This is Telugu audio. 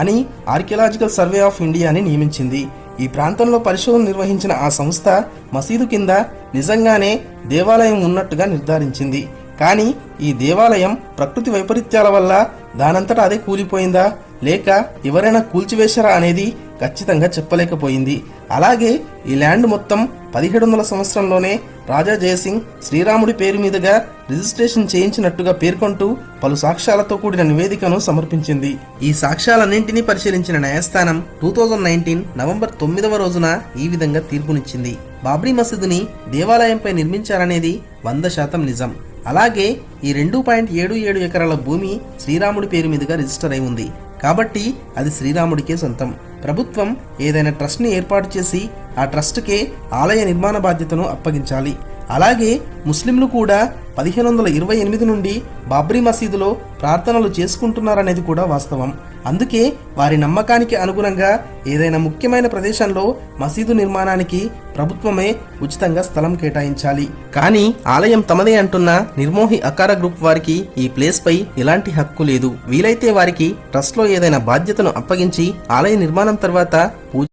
అని ఆర్కియలాజికల్ సర్వే ఆఫ్ ఇండియాని నియమించింది. ఈ ప్రాంతంలో పరిశోధన నిర్వహించిన ఆ సంస్థ మసీదు కింద నిజంగానే దేవాలయం ఉన్నట్టుగా నిర్ధారించింది. కానీ ఈ దేవాలయం ప్రకృతి వైపరీత్యాల వల్ల దానంతటా అదే కూలిపోయిందా? లేక ఎవరైనా కూల్చివేశారా అనేది ఖచ్చితంగా చెప్పలేకపోయింది. అలాగే ఈ ల్యాండ్ మొత్తం పదిహేడు వందల సంవత్సరంలోనే రాజా జయసింగ్ శ్రీరాముడి పేరు మీదుగా రిజిస్ట్రేషన్ చేయించినట్టుగా పేర్కొంటూ పలు సాక్ష్యాలతో కూడిన నివేదికను సమర్పించింది. ఈ సాక్ష్యాలన్నింటినీ పరిశీలించిన న్యాయస్థానం టూ థౌజండ్ నైన్టీన్ నవంబర్ తొమ్మిదవ రోజున ఈ విధంగా తీర్పునిచ్చింది. బాబ్రీ మసీదుని దేవాలయంపై నిర్మించారనేది వంద శాతం నిజం. అలాగే ఈ రెండు పాయింట్ ఏడు ఏడు ఎకరాల భూమి శ్రీరాముడి పేరు మీదుగా రిజిస్టర్ అయి ఉంది. కాబట్టి అది శ్రీరాముడికే సొంతం. ప్రభుత్వం ఏదైనా ట్రస్ట్ని ఏర్పాటు చేసి ఆ ట్రస్ట్కే ఆలయ నిర్మాణ బాధ్యతను అప్పగించాలి. అలాగే ముస్లింలు కూడా పదిహేను వందల ఇరవై ఎనిమిది నుండి బాబ్రీ మసీదులో ప్రార్థనలు చేసుకుంటున్నారనేది కూడా వాస్తవం. అందుకే వారి నమ్మకానికి అనుగుణంగా ఏదైనా ముఖ్యమైన ప్రదేశంలో మసీదు నిర్మాణానికి ప్రభుత్వమే ఉచితంగా స్థలం కేటాయించాలి. కానీ ఆలయం తమదే అంటున్న నిర్మోహి అకార గ్రూప్ వారికి ఈ ప్లేస్ పై ఎలాంటి హక్కు లేదు. వీలైతే వారికి ట్రస్ట్లో ఏదైనా బాధ్యతను అప్పగించి ఆలయ నిర్మాణం తర్వాత పూజ